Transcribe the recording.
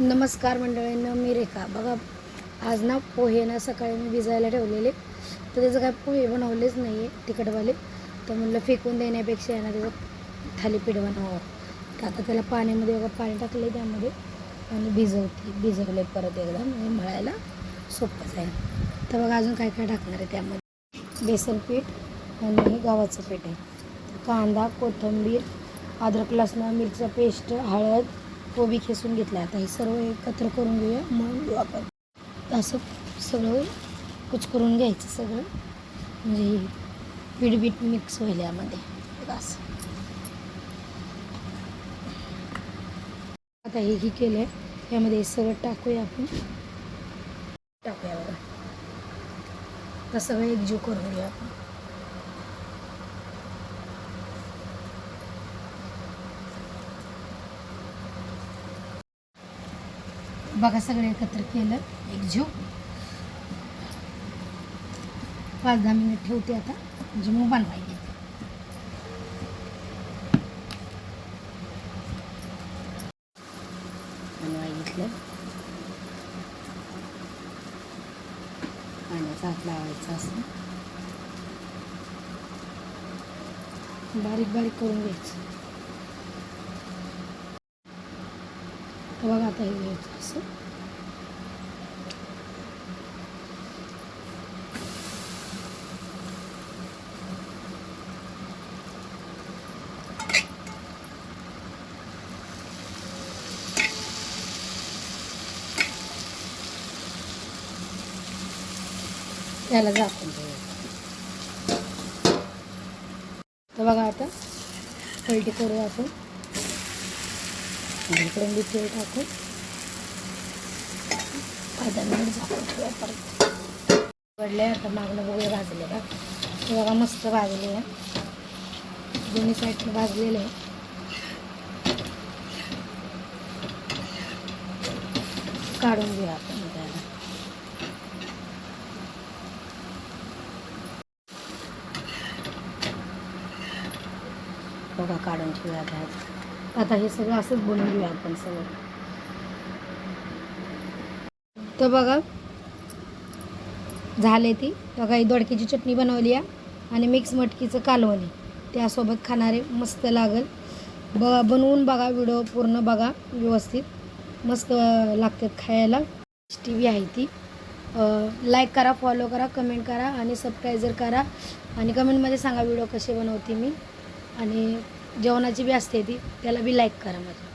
नमस्कार मंडळीनं मी रेखा. बघा आज ना पोहे ना सकाळी मी भिजायला ठेवलेले. तर त्याचं काय पोहे बनवलेच नाही आहे तिखटवाले. तर म्हणलं फेकून देण्यापेक्षा आहे ना त्याचं थालीपीठ बनवावं. तर आता त्याला पाण्यामध्ये बघा पाणी टाकले त्यामध्ये. आणि भिजवते भिजवले परत एकदा. म्हणजे मळायला सोपं जाईल. तर बघा अजून काय काय टाकणार आहे त्यामध्ये. बेसन पीठ आणि हे गव्हाचं पीठ आहे. कांदा कोथिंबीर अद्रक लसण मिरचं पेस्ट हळद कोबी खेसून घेतला आता हे सर्व एकत्र करून घेऊया. मग आपण असं सगळं कुच करून घ्यायचं सगळं. म्हणजे हे पीठ मिक्स होईल यामध्ये. असं. आता हे ही केलं आहे यामध्ये हे सगळं टाकूया आपण. टाकूया बघा. तर सगळं एकजीव करून घेऊया आपण. बघा सगळे एकत्र केलं. एक एकजीव पाच दहा मिनिट ठेवते आता. म्हणजे मग बनवायला घेते बनवाय घेतलं. पाण्याचा हात लावायचा असं. बारीक बारीक करून घ्यायचं. बघा आता हे घ्यायचं असं. त्याला झाकून तर बघा आता पलटी करू आपण. इकडून बी तेल टाकू. अर्धा मिनिट झाकून ठेवूया परत. पडले आता मागणं बघूया भाजले का ते बघा मस्त भाजले आहे. दोन्ही साईडने भाजलेले आहे. काढून घेऊया आपण त्याला बघा काढून ठेवूया आता आता हे सगळं असंच बनवून घेऊया आपण सगळं. तर बघा झाले ती. बघा ही दोडक्याची चटणी बनवली आहे आणि मिक्स मटकीचं कालवणी. त्यासोबत खाणारे मस्त लागल. ब बनवून बघा व्हिडिओ पूर्ण बघा व्यवस्थित. मस्त लागतात खायला. टी व्ही आहे ती. लाईक करा फॉलो करा कमेंट करा आणि सबस्क्रायझर करा. आणि कमेंटमध्ये सांगा व्हिडिओ कसे बनवते मी. आणि जेवणाची बी असते ती त्याला बी लाईक करा माझ्या